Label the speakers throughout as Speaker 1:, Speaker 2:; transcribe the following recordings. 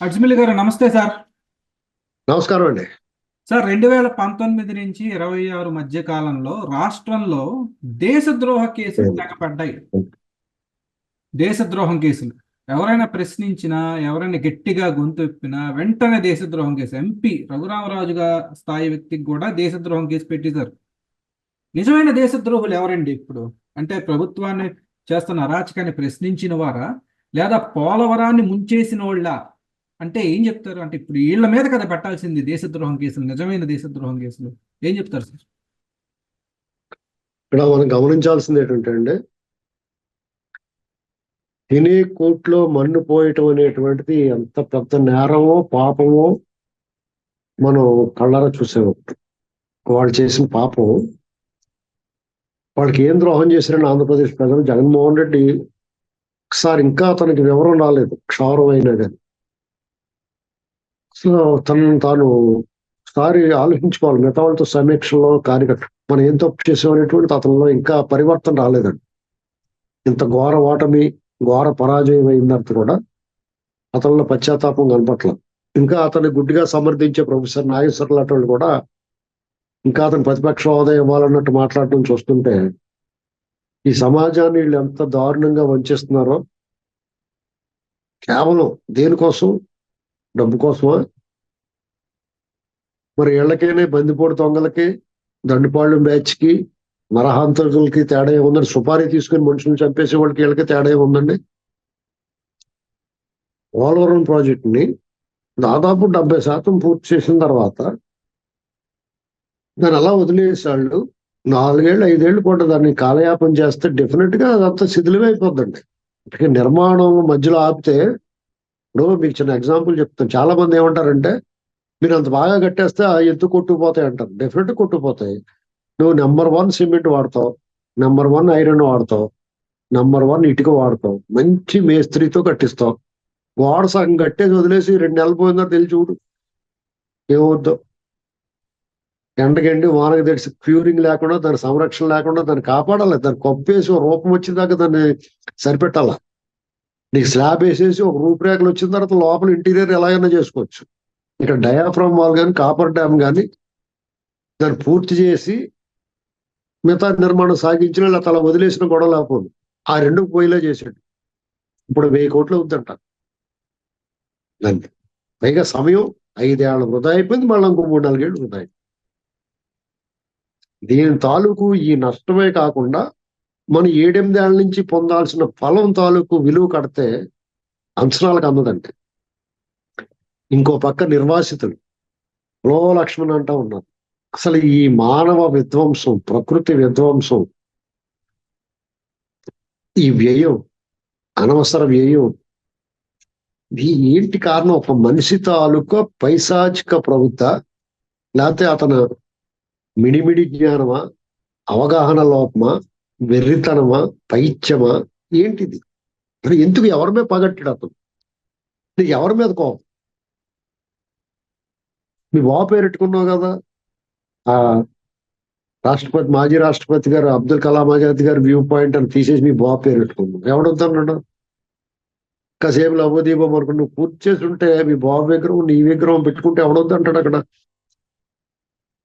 Speaker 1: అజ్మిల్ గారు నమస్తే సార్.
Speaker 2: నమస్కారం అండి.
Speaker 1: సార్ రెండు వేల పంతొమ్మిది నుంచి ఇరవై ఆరు మధ్య కాలంలో రాష్ట్రంలో దేశద్రోహ కేసులు తెగపడ్డాయి. దేశద్రోహం కేసులు. ఎవరైనా ప్రశ్నించినా ఎవరైనా గట్టిగా గొంతు ఎప్పినా వెంటనే దేశద్రోహం కేసు. ఎంపీ రఘురామరాజుగా స్థాయి వ్యక్తికి కూడా దేశద్రోహం కేసు పెట్టేశారు నిజమైన దేశద్రోహులు ఎవరండి ఇప్పుడు? అంటే ప్రభుత్వాన్ని చేస్తున్న అరాచకాన్ని ప్రశ్నించిన వారా? లేదా పోలవరాన్ని ముంచేసిన వాళ్ళ? అంటే ఏం చెప్తారు? అంటే ఇప్పుడు వీళ్ళ మీద కదా పెట్టాల్సింది దేశద్రోహం కేసులు నిజమైన దేశద్రోహం కేసులు. ఏం చెప్తారు సార్?
Speaker 2: ఇక్కడ మనం గమనించాల్సింది ఏంటంటే అండి తినే కోట్లో మన్ను పోయటం అనేటువంటిది ఎంత పెద్ద నేరమో పాపమో మనం కళ్ళారా చూసాము. వాళ్ళు చేసిన పాపం. వాళ్ళకి ఏం ద్రోహం చేశారని ఆంధ్రప్రదేశ్ ప్రజలు జగన్మోహన్ రెడ్డి ఒకసారి ఇంకా అతనికి వివరం రాలేదు క్షౌరం అయినా కానీ. సో తను తాను సారి ఆలోచించుకోవాలి. మిగతా వాళ్ళతో సమీక్షలో కార్యకర్త మనం ఏం తప్పు చేసామనేటువంటి అతనిలో ఇంకా పరివర్తన రాలేదండి. ఇంత ఘోర ఓటమి ఘోర పరాజయం అయిందంత కూడా అతనిలో పశ్చాత్తాపం కనపట్లేదు ఇంకా అతన్ని గుడ్డిగా సమర్థించే ప్రొఫెసర్ నాగేశ్వర లాంటి కూడా ఇంకా అతను ప్రతిపక్ష హోదా ఇవ్వాలన్నట్టు మాట్లాడటం చూస్తుంటే ఈ సమాజాన్ని వీళ్ళు ఎంత దారుణంగా వంచేస్తున్నారో కేవలం దేనికోసం? డబ్బు కోసమా మరి ఇళ్ళకేనే బందిపోడు దొంగలకి దండుపాళ్ళు బ్యాచ్కి నరహాంతకులకి తేడా ఏముందండి? సుపారీ తీసుకుని మనుషులు చంపేసే వాళ్ళకి వీళ్ళకి తేడా ఏముందండి? పోలవరం ప్రాజెక్ట్ని దాదాపు డెబ్బై శాతం పూర్తి చేసిన తర్వాత దాన్ని అలా వదిలేసాళ్ళు నాలుగేళ్ళు ఐదేళ్ళు కూడా దాన్ని కాలయాపన చేస్తే డెఫినెట్గా అదంతా శిథిలమైపోద్దండి. ఇక నిర్మాణం మధ్యలో ఆపితే ఇప్పుడు మీకు చిన్న ఎగ్జాంపుల్ చెప్తాను. చాలా మంది ఏమంటారంటే మీరు అంత బాగా కట్టేస్తే ఆ ఎత్తు కొట్టుకుపోతాయి అంటారు. డెఫినెట్ కొట్టుకుపోతాయి. నువ్వు నెంబర్ వన్ సిమెంట్ వాడతావు నెంబర్ వన్ ఐరన్ వాడతావు నెంబర్ వన్ ఇటుక వాడతావు మంచి మేస్త్రితో కట్టిస్తావు. గోడ సగం కట్టేసి వదిలేసి రెండు నెలలు పోయిందో తెలిసి చూడు. ఏమవుద్దో ఎండకెండి వానకు తెలిసి క్యూరింగ్ లేకుండా దాని సంరక్షణ లేకుండా దాన్ని కాపాడాలి. దాన్ని కొప్పేసి రూపం వచ్చేదాకా దాన్ని సరిపెట్టాల? నీకు స్లాబ్ వేసేసి ఒక రూపురేఖలు వచ్చిన తర్వాత లోపల ఇంటీరియర్ ఎలాగైనా చేసుకోవచ్చు. ఇక్కడ డయాఫ్రమ్ వాల్ కానీ కాపర్ డ్యామ్ కానీ దాన్ని పూర్తి చేసి మిగతా నిర్మాణం సాగించిన తల వదిలేసిన గొడవ లేకపోదు. ఆ రెండు పోయిలా చేసాడు ఇప్పుడు వెయ్యి కోట్లు అవుతుందంట. దాన్ని పైగా సమయం ఐదేళ్ళ వృధా అయిపోయింది మళ్ళీ ఇంకో మూడు నాలుగేళ్ళు వృధా అయిపోయింది. దీని తాలూకు ఈ నష్టమే కాకుండా మనం ఏడెనిమిదేళ్ళ నుంచి పొందాల్సిన ఫలం తాలూకు విలువ కడితే అంచనాలకు అందదండి. ఇంకో పక్క నిర్వాసితులు లో లక్ష్మణ్ అంటా ఉన్నారు. అసలు ఈ మానవ విధ్వంసం ప్రకృతి విధ్వంసం ఈ వ్యయం అనవసర వ్యయం ఏంటి కారణం? ఒక మనిషి తాలూకా పైశాచిక ప్రవృత్త లేకపోతే అతను మిడిమిడి జ్ఞానమా అవగాహన లోపమా వెర్రితనమా పైత్యమా ఏంటిది? ఎందుకు ఎవరి మీద పగట్టాడు అతను? నీకు ఎవరి మీద కోపం? మీ బావ పేరెట్టుకున్నావు కదా. ఆ రాష్ట్రపతి మాజీ రాష్ట్రపతి గారు అబ్దుల్ కలాం ఆజాద్ గారు వ్యూ పాయింట్ అని తీసేసి మీ బావ పేరెట్టుకున్నావు ఎవడొద్దన్నాడు? కాసేపు లవోదీపం అనుకో నువ్వు పూర్తి చేసి ఉంటే మీ బాబు విగ్రహం నీ విగ్రహం పెట్టుకుంటే ఎవడొద్దంటాడు అక్కడ?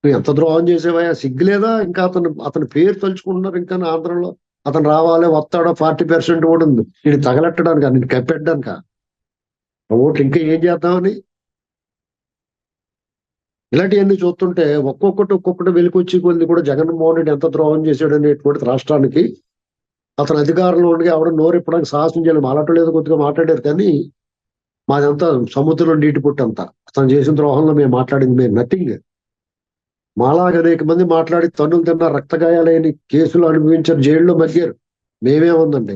Speaker 2: నువ్వు ఎంత ద్రోహం చేసేవా సిగ్గులేదా ఇంకా అతను అతని పేరు తలుచుకుంటున్నారు ఇంకా ఆంధ్రలో. అతను రావాలి వస్తాడో ఫార్టీ పర్సెంట్ కూడా ఉంది. నేను తగలెట్టడానిక? నేను కప్పెట్టడానిక? ఓట్లు ఇంకా ఏం చేద్దామని? ఇలాంటివన్నీ చూస్తుంటే ఒక్కొక్కటి ఒక్కొక్కటి వెలికొచ్చి కొద్ది కూడా జగన్మోహన్ రెడ్డి ఎంత ద్రోహం చేశాడు అనేటువంటి రాష్ట్రానికి అతను అధికారంలో ఉండి ఆవిడ నోరు ఇప్పడానికి సాహసం చేయాలి మాట్లాడటం లేదు కొద్దిగా మాట్లాడారు కానీ మాదంతా సముద్రంలో నీటి పుట్టంతా. అతను చేసిన ద్రోహంలో మేము మాట్లాడింది మేము నథింగ్ మాలాగా అనేక మంది మాట్లాడి తన్నులు తిన్న రక్తగాయాలైన కేసులు అనుభవించారు జైల్లో మగ్గారు మేమేముందండి?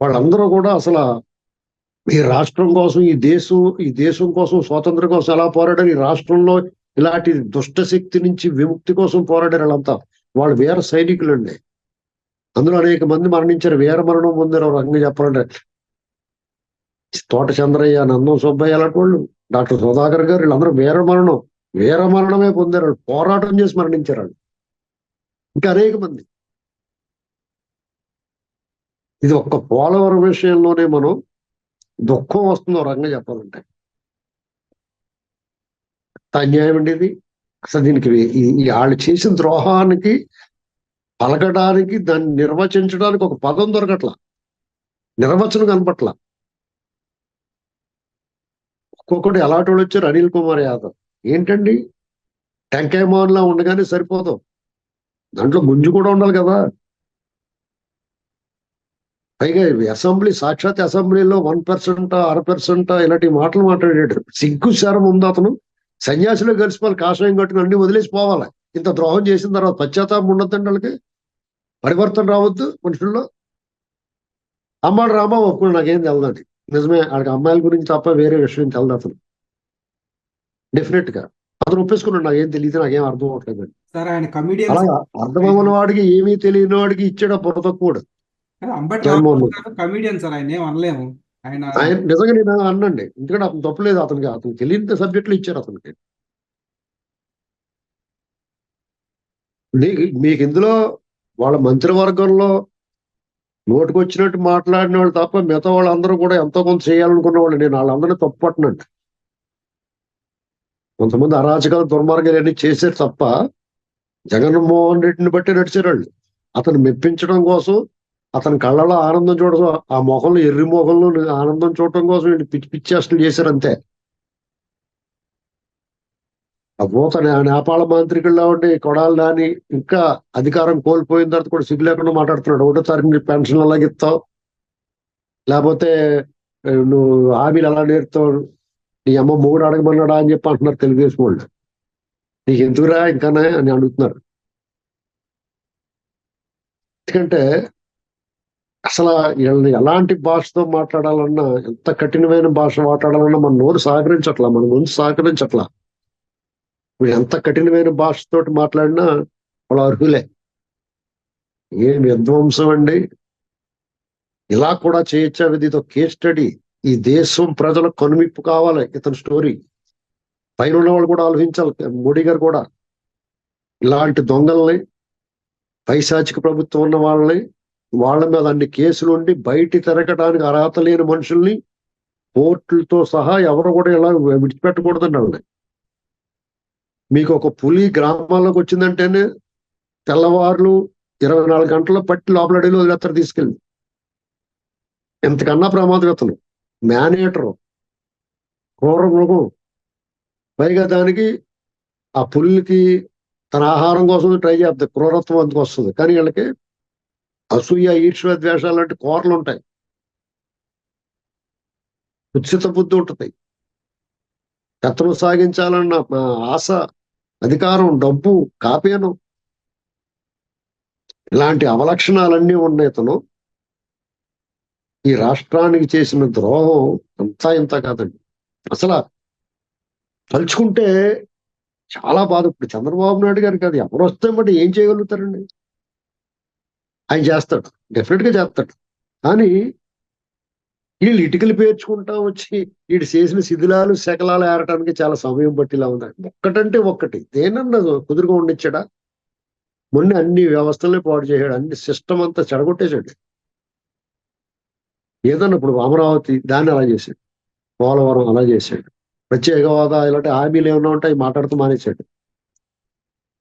Speaker 2: వాళ్ళందరూ కూడా అసలు ఈ రాష్ట్రం కోసం ఈ దేశం ఈ దేశం కోసం స్వాతంత్రం కోసం ఎలా పోరాడారు? ఈ రాష్ట్రంలో ఇలాంటి దుష్ట శక్తి నుంచి విముక్తి కోసం పోరాడారు వాళ్ళంతా. వాళ్ళు వీర సైనికులండి. అందులో అనేక మంది మరణించారు. వీర మరణం పొందారు ఒక రకంగా చెప్పాలంటే తోట చంద్రయ్య నందం సుబ్బయ్య అలాంటి వాళ్ళు డాక్టర్ సుధాకర్ గారు వీళ్ళందరూ వీర మరణం. వీర మరణమే పొందారు. పోరాటం చేసి మరణించారు వాళ్ళు. ఇంకా అనేక మంది. ఇది ఒక్క పోలవరం విషయంలోనే మనం దుఃఖం వస్తుందో రంగం చెప్పాలంటే. అన్యాయం అండి ఇది. అసలు దీనికి వాళ్ళు చేసిన ద్రోహానికి పలకడానికి దాన్ని నిర్వచించడానికి ఒక పదం దొరకట్ల. నిర్వచనం కనపట్ల. ఒక్కొక్కటి ఎలాంటి వాళ్ళు వచ్చారు. అనిల్ కుమార్ యాదవ్. ఏంటండి? టెంకాయ మోహన్లా ఉండగానే సరిపోదు దాంట్లో గుంజు కూడా ఉండాలి కదా. పైగా అసెంబ్లీ సాక్షాత్ అసెంబ్లీలో వన్ పర్సెంట్ అర పర్సెంట్ ఇలాంటి మాటలు మాట్లాడాడు. సిగ్గు శరం ఉంది అతను. సన్యాసిలో కలిసిపోవాలి కాషాయం కట్టుకుని అన్ని వదిలేసి పోవాలి. ఇంత ద్రోహం చేసిన తర్వాత పశ్చాత్తాపం ఉండొద్దండి వాళ్ళకి. పరివర్తన రావద్దు మనుషుల్లో. అమ్మాడు రామా ఒప్పుడు నాకేం తెలదండి నిజమే ఆడికి అమ్మాయిల గురించి తప్ప వేరే విషయం తెలదు అతను. డెఫినెట్గా అతను ఒప్పేసుకున్నాడు. నాకేం తెలియదు నాకేం అర్థం అవట్లేదు
Speaker 1: సార్ ఆయన కమిడియన్
Speaker 2: అలా అర్థమవని వాడికి ఏమీ తెలియని వాడికి ఇచ్చాడు బుర్ర తక్కువడు.
Speaker 1: కమిడియన్ సార్ ఆయన ఏం అనలేము. ఆయన
Speaker 2: ఆయన నిజంగా నేను అన్నండి. ఎందుకంటే అతను తప్పలేదు అతనికి అతను తెలియని సబ్జెక్టులు ఇచ్చారు అతనికి. నీకు మీకు ఇందులో వాళ్ళ మంత్రివర్గంలో నోటికొచ్చినట్టు మాట్లాడిన వాళ్ళు తప్ప మిగతా వాళ్ళందరూ కూడా ఎంతో కొంత చేయాలనుకున్న వాళ్ళు. నేను వాళ్ళందరినీ తప్పు పట్టనండి కొంతమంది అరాచకాలు దుర్మార్గాలు అన్ని చేశారు తప్ప జగన్మోహన్ రెడ్డిని బట్టి నడిచారు వాళ్ళు అతను మెప్పించడం కోసం అతని కళ్ళలో ఆనందం చూడడం ఆ మొహంలో ఎర్రి మొహంలో ఆనందం చూడటం కోసం వీళ్ళు పిచ్చి పిచ్చేష్టలు చేశారు అంతే. ఆ పోత నేపాళ మంత్రికుల్లో ఉండి కొడాలి నాని ఇంకా అధికారం కోల్పోయిన తర్వాత కూడా సిగ్గు లేకుండా మాట్లాడుతున్నాడు. ఒకటో తారీఖు పెన్షన్ అలాగే లేకపోతే నువ్వు హామీలు ఎలా నేర్తావు నీ అమ్మ మూడు అడగమన్నాడా అని చెప్పి అంటున్నారు తెలుగుదేశం వాళ్ళు. నీకు ఎందుకురా ఇంకానే అని అడుగుతున్నారు. ఎందుకంటే అసలు వీళ్ళని ఎలాంటి భాషతో మాట్లాడాలన్నా ఎంత కఠినమైన భాష మాట్లాడాలన్నా మన నోరు సహకరించట్లా మన ముందు సహకరించట్లా. వీళ్ళు ఎంత కఠినమైన భాషతో మాట్లాడినా వాళ్ళు అర్హులే. ఏం విధ్వంసం అండి. ఇలా కూడా చేయొచ్చా ఇది ఒక కేస్ స్టడీ. ఈ దేశం ప్రజలకు కనుమిప్పు కావాలి ఇతని స్టోరీ. పైన ఉన్న వాళ్ళు కూడా ఆలోచించాలి మోడీ గారు కూడా. ఇలాంటి దొంగల్ని పైశాచిక ప్రభుత్వం ఉన్న వాళ్ళని వాళ్ళ మీద అన్ని కేసులు ఉండి బయట తిరగడానికి అర్హత లేని మనుషుల్ని కోర్టులతో సహా ఎవరు కూడా ఇలా విడిచిపెట్టకూడదండి వాళ్ళని మీకు ఒక పులి గ్రామాల్లోకి వచ్చిందంటేనే తెల్లవారులు ఇరవై నాలుగు గంటల పట్టి లోపల అడిగిలో వదిలేస్తారు తీసుకెళ్ళి. ఎంతకన్నా ప్రమాదకతలు మేనేటరు క్రూర మృగం పైగా దానికి ఆ పులికి తన ఆహారం కోసం ట్రై చేస్తుంది క్రూరత్వం అందుకు వస్తుంది. కానీ వీళ్ళకి అసూయ ఈర్ష్య ద్వేషాలు లాంటి కోరలు ఉంటాయి. ఉచిత బుద్ధి ఉంటుంది. కథను సాగించాలన్న ఆశ అధికారం డబ్బు కాపీను ఇలాంటి అవలక్షణాలన్నీ ఉన్నాయి ఇతను ఈ రాష్ట్రానికి చేసిన ద్రోహం అంతా ఇంత కాదండి. అసలు తలుచుకుంటే చాలా బాధ. ఇప్పుడు చంద్రబాబు నాయుడు గారు కాదు ఎవరు వస్తే మరి ఏం చేయగలుగుతారండి? ఆయన చేస్తాడు డెఫినెట్గా చేస్తాడు. కానీ వీళ్ళు ఇటుకలు పేర్చుకుంటా వచ్చి వీడు చేసిన శిథిలాలు శకలాలు ఏరటానికి చాలా సమయం పట్టిలా ఉంది. ఒక్కటంటే ఒక్కటి దేనన్నా కుదురుగా ఉండిచ్చాడా? మొన్న అన్ని వ్యవస్థలే పాడు చేశాడు అన్ని సిస్టమ్ అంతా చెడగొట్టేశాడు. ఏదన్నా ఇప్పుడు అమరావతి దాన్ని అలా చేశాడు. పోలవరం అలా చేశాడు. ప్రత్యేక హోదా ఇలాంటి హామీలు ఏమైనా ఉంటాయి మాట్లాడుతూ మానేశాడు.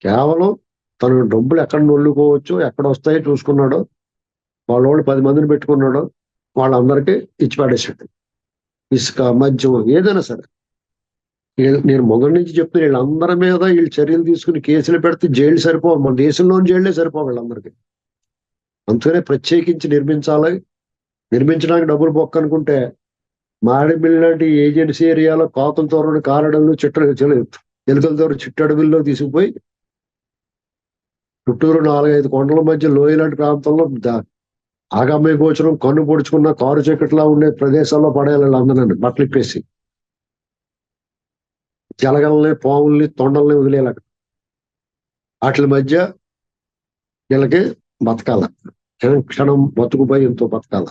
Speaker 2: కేవలం తను డబ్బులు ఎక్కడ నొల్లుకోవచ్చు ఎక్కడ వస్తాయో చూసుకున్నాడు వాళ్ళ వాళ్ళు పది మందిని పెట్టుకున్నాడు వాళ్ళందరికీ ఇచ్చి పడేసాడు ఇసుక మద్యం ఏదైనా సరే. వీళ్ళు- నేను మొదటి నుంచి చెప్తున్నా వీళ్ళందరి మీద వీళ్ళు చర్యలు తీసుకుని కేసులు పెడితే జైలు సరిపోవు. మన దేశంలోని జైళ్ళే సరిపోవు వీళ్ళందరికీ. అందుకనే ప్రత్యేకించి నిర్మించాలి నిర్మించడానికి డబ్బులు బొక్క అనుకుంటే మారేడుమిల్లి లాంటి ఏజెన్సీ ఏరియాలో కోతల తోరని కారడంలో చిట్ట ఎలుకల తోర చిట్టడవిల్లో తీసుకుపోయి చుట్టూరు నాలుగైదు కొండల మధ్య లోయ లాంటి ప్రాంతంలో ద- ఆగమ్య గోచరం కన్ను పొడుచుకున్న కారు చీకట్లా ఉండే ప్రదేశాల్లో పడేయాలి వీళ్ళందరినీ బట్టలు ఇప్పేసి జలగల్ని పాముల్ని తొండల్ని వదిలేలాగా. వాటి మధ్య వీళ్ళకి బతకాల. క్షణం క్షణం బతుకు భయంతో బతకాల.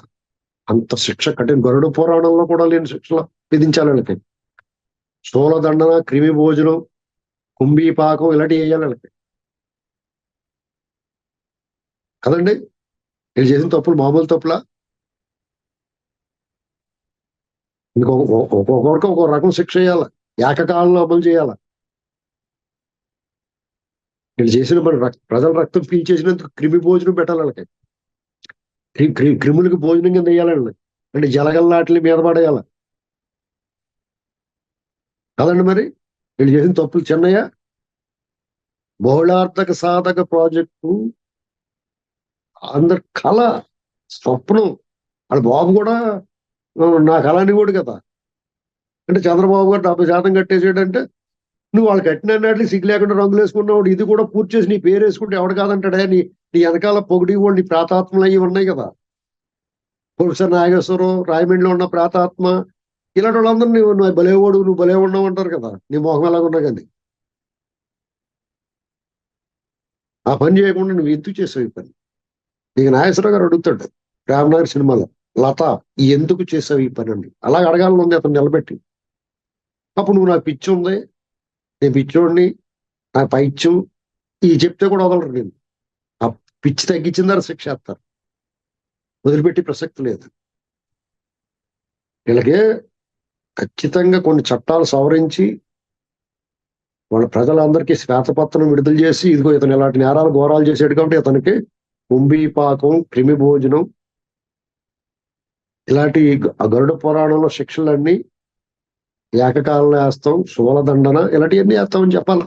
Speaker 2: అంత శిక్ష కఠిన గరుడు పురాణంలో కూడా లేని శిక్షలు విధించాలి వీళ్ళకి స్థూలదండన క్రిమి భోజనం కుంభీపాకం ఇలాంటివి వేయాలి వీళ్ళకి కదండి? వీళ్ళు చేసిన తప్పులు మామూలు తప్పులా? ఇంకొక ఒక్కొక్కరికి ఒక్కొక్క రకం శిక్ష వేయాలి? ఏకకాలంలో అమలు చేయాలి? వీళ్ళు చేసిన మరి రక్- ప్రజల రక్తం పీల్చేసినందుకు క్రిమి భోజనం పెట్టాలి వాళ్ళకి క్రిములకి భోజనం కింద వేయాలండి. అంటే జలగల్లాట్ల మీద పడేయాల. కదండి మరి? వీళ్ళు చేసిన తప్పులు చిన్నయ్య. బహుళార్థక సాధక ప్రాజెక్టు. అందరి కళ స్వప్నం. వాళ్ళ బాబు కూడా నా కళ అని కూడా కదా. అంటే చంద్రబాబు గారు డెబ్బై శాతం కట్టేసాడంటే నువ్వు వాళ్ళు కట్టిన అన్నట్లు సిగ్గు లేకుండా రంగులు వేసుకున్నావు ఇది కూడా పూర్తి చేసి నీ పేరు వేసుకుంటే ఎవడు కాదంటాడే? నీ నీ వెనకాల పొగిడి వాళ్ళు నీ ప్రాతాత్మలు అవి ఉన్నాయి కదా. ప్రొఫెసర్ నాగేశ్వరం రాయమండ్రిలో ఉన్న ప్రాతాత్మ ఇలాంటి వాళ్ళందరూ నువ్వు నువ్వు భలేవాడు నువ్వు భలే ఉన్నావు అంటారు కదా. నీ మొహం ఎలాగ ఉన్నా కానీ. ఆ పని చేయకుండా నువ్వు ఎందుకు చేసావు ఈ పని? నీకు నాగేశ్వరరావు గారు అడుగుతాడు రామ్నగర్ సినిమాలో లత ఎందుకు చేసావు ఈ పని అని. అలాగ అడగాలని ఉంది అతను నిలబెట్టి. అప్పుడు నువ్వు నాకు పిచ్చి ఉంది నేను పిచ్చోడిని నా పైత్యం ఇది చెప్తే కూడా వదలరు నేను ఆ పిచ్చి తగ్గించిన తర్వాత శిక్ష వేస్తారు. వదిలిపెట్టి ప్రసక్తి లేదు. ఇలాగే ఖచ్చితంగా కొన్ని చట్టాలు సవరించి వాళ్ళ ప్రజలందరికీ శ్వేతపత్రం విడుదల చేసి ఇదిగో ఇతను ఇలాంటి నేరాలు ఘోరాలు చేసేడు కాబట్టి ఇతనికి కుంభీపాకం క్రిమి భోజనం ఇలాంటి గరుడ పురాణంలో శిక్షలన్నీ ఏకకాలంలో వేస్తాం శూలదండన ఇలాంటివన్నీ వేస్తామని చెప్పాలి.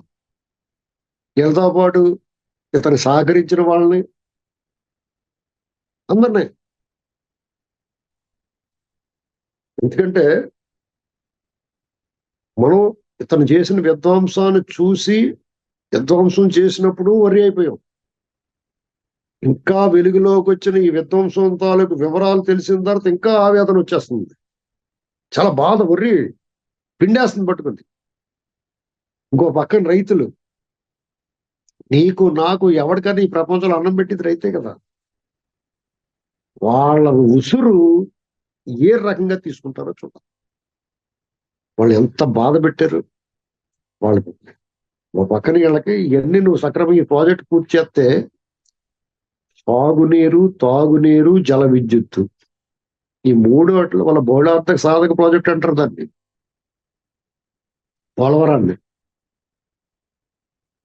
Speaker 2: వీళ్ళతో పాటు ఇతను సహకరించిన వాళ్ళని అందరినీ. ఎందుకంటే మనం ఇతను చేసిన విధ్వంసాన్ని చూసి విధ్వంసం చేసినప్పుడు వరి అయిపోయాం. ఇంకా వెలుగులోకి వచ్చిన ఈ విధ్వంసం తాలూకు వివరాలు తెలిసిన తర్వాత ఇంకా ఆవేదన వచ్చేస్తుంది. చాలా బాధ వర్రి పిండేస్తుంది పట్టుకుంది. ఇంకో పక్కన రైతులు నీకు నాకు ఎవరికైనా ఈ ప్రపంచంలో అన్నం పెట్టింది రైతే కదా. వాళ్ళ ఉసురు ఏ రకంగా తీసుకుంటారో చూడాలి వాళ్ళు ఎంత బాధ పెట్టారు. వాళ్ళు ఒక పక్కన వీళ్ళకి ఇవన్నీ నువ్వు సక్రమంగా ఈ ప్రాజెక్ట్ పూర్తి చేస్తే సాగునీరు తాగునీరు జల విద్యుత్తు. ఈ మూడు వాటిలో వాళ్ళ బహుళార్థక సాధక ప్రాజెక్ట్ అంటారు దాన్ని. పోలవరాన్ని.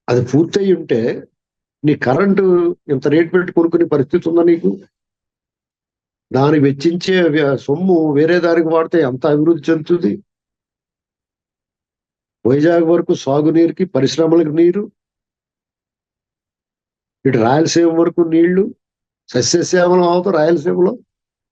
Speaker 2: అది పూర్తయి ఉంటే నీ కరెంటు ఇంత రేట్ పెట్టి కొనుక్కునే పరిస్థితి ఉందా నీకు? దాన్ని వెచ్చించే సొమ్ము వేరే దానికి వాడితే ఎంత అభివృద్ధి చెందుతుంది? వైజాగ్ వరకు సాగునీరుకి పరిశ్రమలకు నీరు ఇటు రాయలసీమ వరకు నీళ్ళు సస్యశ్యామలం అవుతాం రాయలసీమలో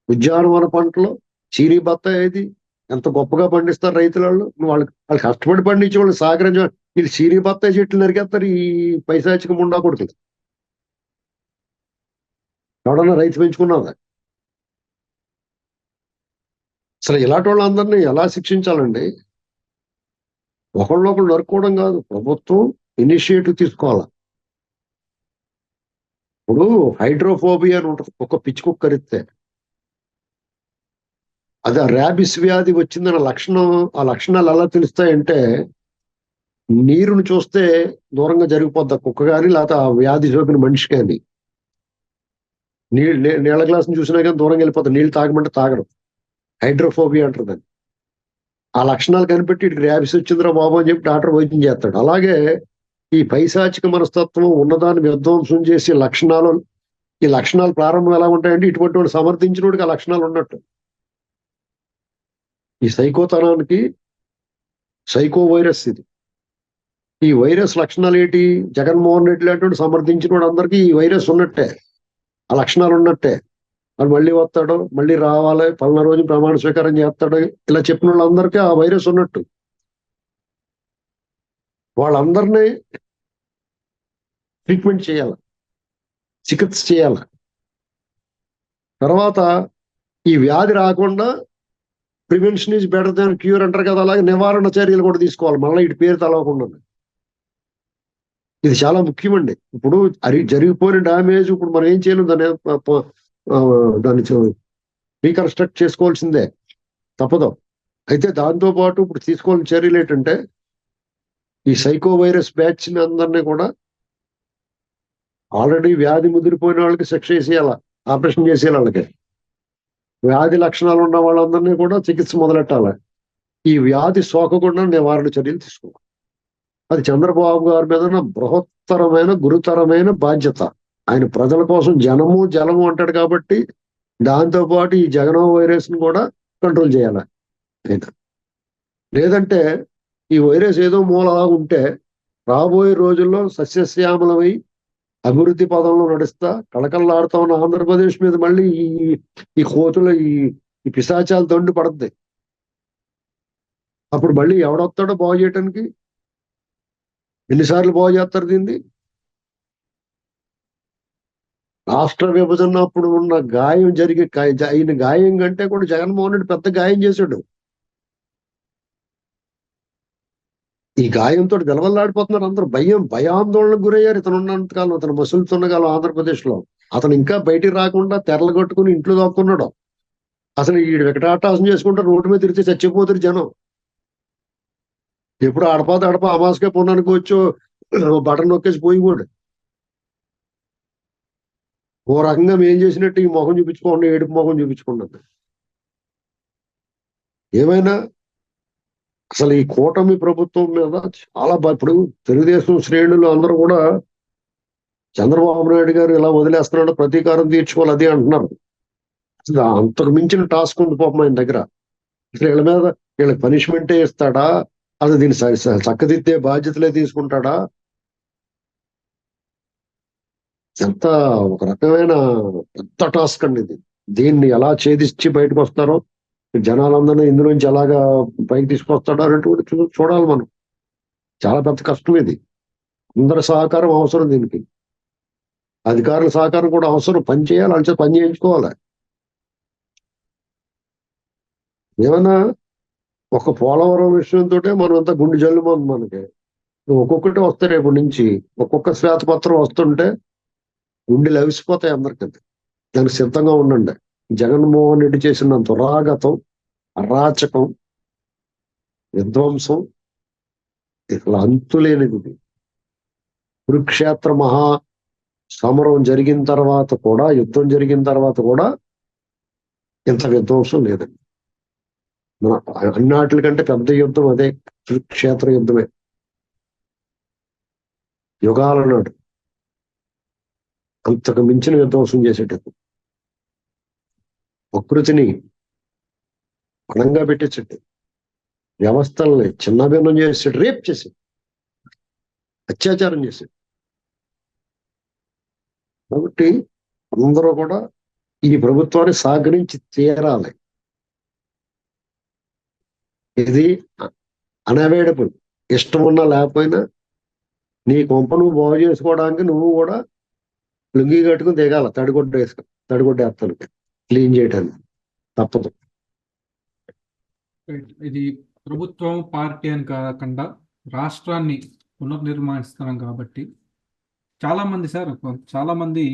Speaker 2: ఉద్యానవన పంటలో చీనీ బత్తాయి ఎంత గొప్పగా పండిస్తారు రైతుల వాళ్ళు వాళ్ళు వాళ్ళకి వాళ్ళు కష్టపడి పండించి వాళ్ళు సహకరించ వీళ్ళు సీని బత్తాయి చెట్లు నరికేస్తారు ఈ పైశాచికం ఉండకూడదు ఎవడన్నా రైతు పెంచుకున్నదా అసలు ఇలాంటి వాళ్ళందరినీ ఎలా శిక్షించాలండి? ఒకళ్ళొకళ్ళు నరుక్కోవడం కాదు ప్రభుత్వం ఇనిషియేటివ్ తీసుకోవాలి? ఇప్పుడు హైడ్రోఫోబియా అని ఉంటుంది ఒక పిచ్చి కరిస్తే అది ఆ ర్యాబిస్ వ్యాధి వచ్చిందన్న లక్షణం ఆ లక్షణాలు ఎలా తెలుస్తాయంటే నీరును చూస్తే దూరంగా జరిగిపోద్ది కుక్క కానీ లేకపోతే ఆ వ్యాధి సోకిన మనిషి కానీ నీళ్ళు నీళ్ళ గ్లాసును చూసినా కానీ దూరంగా వెళ్ళిపోతుంది నీళ్ళు తాగమంటే తాగడం. హైడ్రోఫోబియా అంటారు దాన్ని. ఆ లక్షణాలు కనిపెట్టి ఇటు ర్యాబిస్ వచ్చిందిరా బాబు అని చెప్పి డాక్టర్ వైద్యం చేస్తాడు. అలాగే ఈ పైశాచిక మనస్తత్వం ఉన్నదాన్ని విధ్వంసం చేసే లక్షణాలు ఈ లక్షణాలు ప్రారంభం ఎలా ఉంటాయంటే ఇటువంటి వాడు సమర్థించినోడికి ఆ లక్షణాలు ఉన్నట్టు. ఈ సైకోతనానికి సైకో వైరస్ ఇది. ఈ వైరస్ లక్షణాలు ఏంటి జగన్మోహన్ రెడ్డి లాంటి సమర్థించిన వాడు అందరికీ ఈ వైరస్ ఉన్నట్టే. ఆ లక్షణాలు ఉన్నట్టే. వాడు మళ్ళీ వస్తాడు మళ్ళీ రావాలి పలానా రోజు ప్రమాణ స్వీకారం చేస్తాడు ఇలా చెప్పిన వాళ్ళందరికీ ఆ వైరస్ ఉన్నట్టు. వాళ్ళందరినీ ట్రీట్మెంట్ చేయాలి చికిత్స చేయాలి. తర్వాత ఈ వ్యాధి రాకుండా prevention is better than cure అంటారు కదా అలాగే నివారణ చర్యలు కూడా తీసుకోవాలి. మళ్ళీ ఇటు పేరు తలవకుండా ఇది చాలా ముఖ్యమండి. ఇప్పుడు అరి జరిగిపోయిన డ్యామేజ్ ఇప్పుడు మనం ఏం చేయలేం దాన్ని దాన్ని రీకన్స్ట్రక్ట్ చేసుకోవాల్సిందే. తప్పదు. అయితే దాంతో పాటు ఇప్పుడు తీసుకోవాల్సిన చర్యలు ఏంటంటే ఈ సైకో వైరస్ బ్యాచ్ అందరినీ కూడా ఆల్రెడీ వ్యాధి ముదిరిపోయిన వాళ్ళకి శిక్ష చేసేయాల ఆపరేషన్ చేసేయాలి వాళ్ళకి. వ్యాధి లక్షణాలు ఉన్న వాళ్ళందరినీ కూడా చికిత్స మొదలెట్టాలి. ఈ వ్యాధి సోకకుండా నివారణ చర్యలు తీసుకోవాలి. అది చంద్రబాబు గారి మీద బృహత్తరమైన గురుతరమైన బాధ్యత. ఆయన ప్రజల కోసం జనము జలము అంటాడు కాబట్టి దాంతో పాటు ఈ జగన్ వైరస్ని కూడా కంట్రోల్ చేయాలి. ఆయన. లేదంటే ఈ వైరస్ ఏదో మూలలా ఉంటే రాబోయే రోజుల్లో సస్యశ్యామలమై అభివృద్ధి పదంలో నడుస్తా కళకళలాడుతా ఉన్న ఆంధ్రప్రదేశ్ మీద మళ్ళీ ఈ ఈ కోతుల ఈ ఈ పిశాచాల దండు పడుతుంది అప్పుడు మళ్ళీ ఎవడొస్తాడో బాగు చేయటానికి? ఎన్నిసార్లు బాగు చేస్తారు దీన్ని? రాష్ట్ర విభజన అప్పుడు ఉన్న గాయం జరిగే అయిన గాయం కంటే కూడా జగన్మోహన్ రెడ్డి పెద్ద గాయం చేశాడు. ఈ గాయంతో గెలవల్లాడిపోతున్నారు అందరూ. భయం భయాందోళనకు గురయ్యారు. ఇతను ఉన్నంతకాలం అతను మసులుతున్న కాలం ఆంధ్రప్రదేశ్లో అతను ఇంకా బయటికి రాకుండా తెరలు కట్టుకుని ఇంట్లో దాక్కున్నాడు. అసలు ఈ వికటాటాసం చేసుకుంటే రోడ్డు మీద తిరిగితే చచ్చిపోతారు జనం. ఎప్పుడు అడపా తడప అమాసగా పొన్నానికి వచ్చో బటన్ నొక్కేసి పోయిపోడు. ఓ రకంగా ఏం చేసినట్టు ఈ మొహం చూపించుకోండి ఏడుపు మొహం చూపించుకున్నది ఏమైనా అసలు ఈ కూటమి ప్రభుత్వం మీద చాలా ఇప్పుడు తెలుగుదేశం శ్రేణులు అందరూ కూడా చంద్రబాబు నాయుడు గారు ఇలా వదిలేస్తున్నాడు ప్రతీకారం తీర్చుకోవాలి అది అంటున్నారు. అసలు అంతకు మించిన టాస్క్ ఉంది పాపం ఆయన దగ్గర. అసలు వీళ్ళ మీద వీళ్ళకి పనిష్మెంటే ఇస్తాడా? అసలు దీన్ని చక్కదిద్దే బాధ్యతలే తీసుకుంటాడా? ఎంత ఒక రకమైన పెద్ద టాస్క్ అండి ఇది. దీన్ని ఎలా ఛేదించి బయటకు వస్తారో జనాలందరినీ ఇందులోంచి ఎలాగా పైకి తీసుకొస్తాడో అనేటువంటి చూ- చూడాలి మనం. చాలా పెద్ద కష్టం ఇది. అందరి సహకారం అవసరం దీనికి. అధికారుల సహకారం కూడా అవసరం. పని చేయాలి అంటే పని చేయించుకోవాలి. ఏమన్నా ఒక పోలవరం విషయంతో మనం అంతా గుండె జల్లుమంది మనకి. ఒక్కొక్కటి వస్తాయి రేపు నుంచి ఒక్కొక్క శ్వేతపత్రం వస్తుంటే గుండెలు అవిసిపోతాయి అందరికీ దానికి సిద్ధంగా ఉండండి. జగన్మోహన్ రెడ్డి చేసిన దురాగతం అరాచకం విధ్వంసం ఇట్లా అంతులేనిది. కురుక్షేత్ర మహా సమరం జరిగిన తర్వాత కూడా యుద్ధం జరిగిన తర్వాత కూడా ఇంత విధ్వంసం లేదండి. మన అన్నాటికంటే పెద్ద యుద్ధం అదే కురుక్షేత్ర యుద్ధమే. యుగాల నాడు అంతకు మించిన విధ్వంసం చేసేటప్పుడు ప్రకృతిని పణంగా పెట్టేసాడు. వ్యవస్థల్ని చిన్నభిన్నం చేసాడు రేప్ చేసాడు. అత్యాచారం చేశాడు కాబట్టి అందరూ కూడా ఈ ప్రభుత్వాన్ని సహకరించి తీరాలి. ఇది అనవేడబుల్ ఇష్టం ఉన్నా లేకపోయినా నీ కొంప నువ్వు బాగు చేసుకోవడానికి నువ్వు కూడా లుంగి కట్టుకుని దిగాల తడిగొడ్డ వేసుకో తడిగొడ్డ వేస్తాను క్లీన్ చేయడానికి తప్పదు.
Speaker 1: ఇది ప్రభుత్వం పార్టీ అని కాకుండా రాష్ట్రాన్ని పునర్నిర్మాణిస్తున్నాం కాబట్టి చాలా మంది సార్ చాలా మంది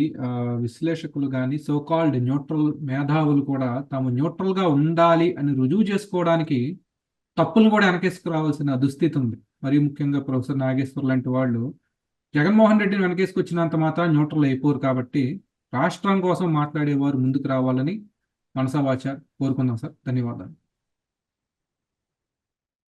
Speaker 1: విశ్లేషకులు కానీ సో కాల్డ్ న్యూట్రల్ మేధావులు కూడా తాము న్యూట్రల్గా ఉండాలి అని రుజువు చేసుకోవడానికి తప్పులు కూడా వెనకేసుకురావాల్సిన దుస్థితి ఉంది. మరి ముఖ్యంగా ప్రొఫెసర్ నాగేశ్వర్ లాంటి వాళ్ళు జగన్మోహన్ రెడ్డిని వెనకేసుకొచ్చినంత మాత్రం న్యూట్రల్ అయిపోరు కాబట్టి రాష్ట్రం కోసం మాట్లాడేవారు ముందుకు రావాలని మనసా వాచ కోరుకుందాం సార్. ధన్యవాదాలు.